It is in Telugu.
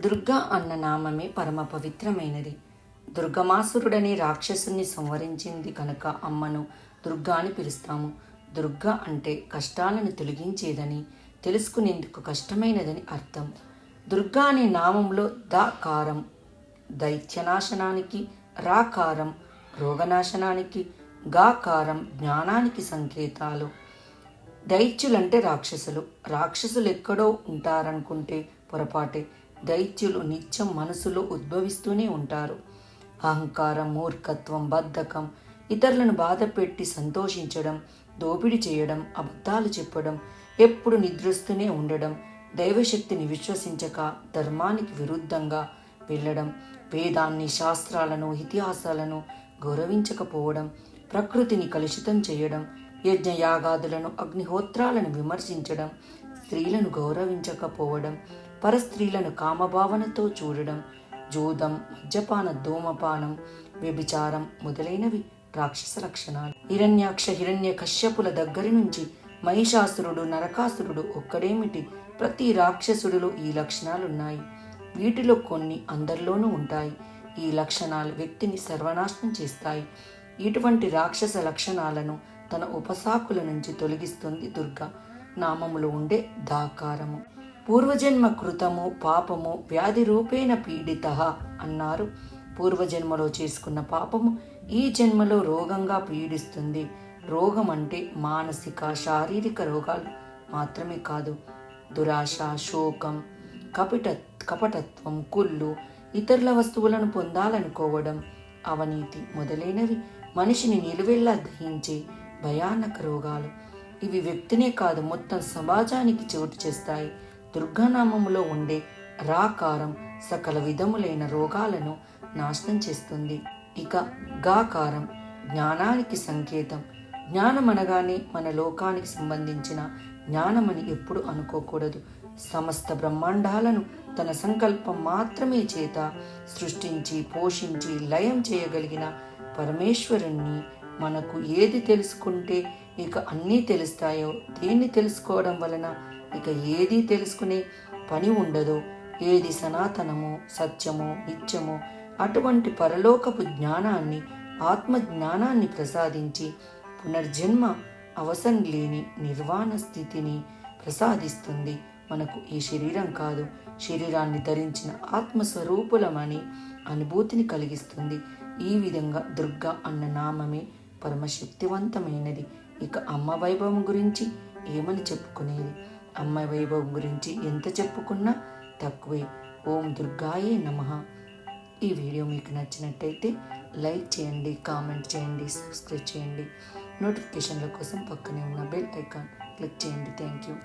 దుర్గా అన్న నామమే పరమ పవిత్రమైనది. దుర్గమాసురుడనే రాక్షసుని సంవరించింది కనుక అమ్మను దుర్గా అని పిలుస్తాము. దుర్గా అంటే కష్టాలను తొలగించేదని తెలుసుకునేందుకు కష్టమైనదని అర్థం. దుర్గా అనే నామంలో దాకారం దైత్యనాశనానికి రాకారం రోగనాశనానికి గాకారం జ్ఞానానికి సంకేతాలు. దైత్యులంటే రాక్షసులు. రాక్షసులు ఎక్కడో ఉంటారనుకుంటే పొరపాటే. దైత్యులు నిత్యం మనసులో ఉద్భవిస్తూనే ఉంటారు. అహంకారం మూర్ఖత్వం బద్ధకం ఇతరులను బాధపెట్టి సంతోషించడం దోపిడీ చేయడం అబద్ధాలు చెప్పడం ఎప్పుడు నిద్రిస్తూనే ఉండడం దైవశక్తిని విశ్వసించక ధర్మానికి విరుద్ధంగా వెళ్ళడం వేదాన్ని శాస్త్రాలను ఇతిహాసాలను గౌరవించకపోవడం ప్రకృతిని కలుషితం చేయడం యజ్ఞయాగాదులను అగ్నిహోత్రాలను విమర్శించడం స్త్రీలను గౌరవించకపోవడం పరస్త్రీలను కామభావనతో చూడడం జూదం మద్యపాన ధూమపానం వ్యభిచారం మొదలైనవి రాక్షస లక్షణాలు. హిరణ్యాక్ష హిరణ్య కశ్యపుల దగ్గరి నుంచి మహిషాసురుడు నరకాసురుడు ఒక్కడేమిటి? ప్రతి రాక్షసుడిలో ఈ లక్షణాలున్నాయి. వీటిలో కొన్ని అందరిలోనూ ఉంటాయి. ఈ లక్షణాలు వ్యక్తిని సర్వనాశనం చేస్తాయి. ఇటువంటి రాక్షస లక్షణాలను తన ఉపసాకుల నుంచి తొలగిస్తుంది దుర్గా. నామములో ఉండే దాకారము. పూర్వజన్మ కృతము పాపము వ్యాధి రూపేణ పీడిత అన్నారు. పూర్వజన్మలో చేసుకున్న పాపము ఈ జన్మలో రోగంగా పీడిస్తుంది. రోగం అంటే మానసిక శారీరక రోగాలు మాత్రమే కాదు. దురాశ శోకం కపిట కపటత్వం కుళ్ళు ఇతరుల వస్తువులను పొందాలనుకోవడం అవినీతి మొదలైనవి మనిషిని నిలువెల్లా దహించే భయానక రోగాలు. ఇవి వ్యక్తినే కాదు మొత్తం సమాజానికి చోటు చేస్తాయి. దుర్గానామములో ఉండే రాకారం సకల విధములైన రోగాలను నాశనం చేస్తుంది. ఇక గాకారం జ్ఞానానికి సంకేతం. జ్ఞానం అనగానే మన లోకానికి సంబంధించిన జ్ఞానమని ఎప్పుడు అనుకోకూడదు. సమస్త బ్రహ్మాండాలను తన సంకల్పం మాత్రమే చేత సృష్టించి పోషించి లయం చేయగలిగిన పరమేశ్వరుణ్ణి మనకు ఏది తెలుసుకుంటే ఇక అన్నీ తెలుస్తాయో దేన్ని తెలుసుకోవడం వలన ఇక ఏది తెలుసుకునే పని ఉండదో. ఏది సనాతనము సత్యము నిత్యము అటువంటి పరలోకపు జ్ఞానాన్ని ఆత్మ జ్ఞానాన్ని ప్రసాదించి పునర్జన్మ అవసరం లేని నిర్వాణ స్థితిని ప్రసాదిస్తుంది. మనకు ఈ శరీరం కాదు. శరీరాన్ని ధరించిన ఆత్మస్వరూపులమని అనుభూతిని కలిగిస్తుంది. ఈ విధంగా దుర్గా అన్న నామమే పరమశక్తివంతమైనది. ఇక అమ్మ వైభవం గురించి ఏమని చెప్పుకునేది? అమ్మాయి వైభవం గురించి ఎంత చెప్పుకున్నా తక్కువే. ఓం దుర్గాయే నమ. ఈ వీడియో మీకు నచ్చినట్టయితే లైక్ చేయండి కామెంట్ చేయండి సబ్స్క్రైబ్ చేయండి. నోటిఫికేషన్ల కోసం పక్కనే ఉన్న బెల్ ఐకాన్ క్లిక్ చేయండి. Thank you.